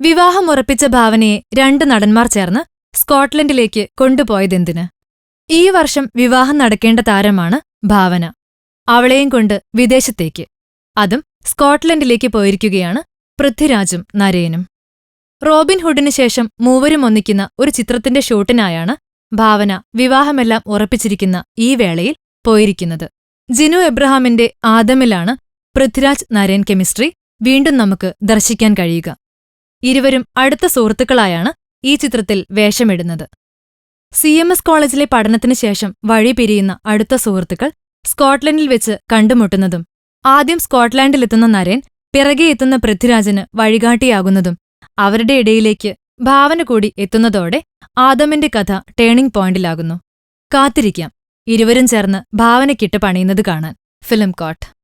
വിവാഹമുറപ്പിച്ച ഭാവനയെ രണ്ട് നടന്മാർ ചേർന്ന് സ്കോട്ട്ലൻഡിലേക്ക് കൊണ്ടുപോയതെന്തിന്? ഈ വർഷം വിവാഹം നടക്കേണ്ട താരമാണ് ഭാവന. അവളെയും കൊണ്ട് വിദേശത്തേക്ക്. അതും സ്കോട്ട്ലൻഡിലേക്ക് പോയിരിക്കുകയാണ് പൃഥ്വിരാജും നരേനും. റോബിൻഹുഡിന് ശേഷം മൂവരും ഒന്നിക്കുന്ന ഒരു ചിത്രത്തിന്റെ ഷൂട്ടിനായാണ് ഭാവന വിവാഹമെല്ലാം ഉറപ്പിച്ചിരിക്കുന്ന ഈ വേളയിൽ പോയിരിക്കുന്നത്. ജിനു എബ്രഹാമിന്റെ ആദമിലാണ് പൃഥ്വിരാജ് നരേൻ കെമിസ്ട്രി വീണ്ടും നമുക്ക് ദർശിക്കാൻ കഴിയുക. ഇരുവരും അടുത്ത സുഹൃത്തുക്കളായാണ് ഈ ചിത്രത്തിൽ വേഷമിടുന്നത്. സി എം എസ് കോളേജിലെ പഠനത്തിനു ശേഷം വഴി പിരിയുന്ന അടുത്ത സുഹൃത്തുക്കൾ സ്കോട്ട്ലൻഡിൽ വെച്ച് കണ്ടുമുട്ടുന്നതും ആദ്യം സ്കോട്ട്ലാൻഡിലെത്തുന്ന നരേൻ പിറകെ എത്തുന്ന പൃഥ്വിരാജിന് വഴികാട്ടിയാകുന്നതും അവരുടെ ഇടയിലേക്ക് ഭാവന കൂടി എത്തുന്നതോടെ ആദമിന്റെ കഥ ടേണിംഗ് പോയിന്റിലാകുന്നു. കാത്തിരിക്കാം. ഇരുവരും ചേർന്ന് ഭാവനക്കിട്ട് പണിയുന്നത് കാണാൻ. Film court.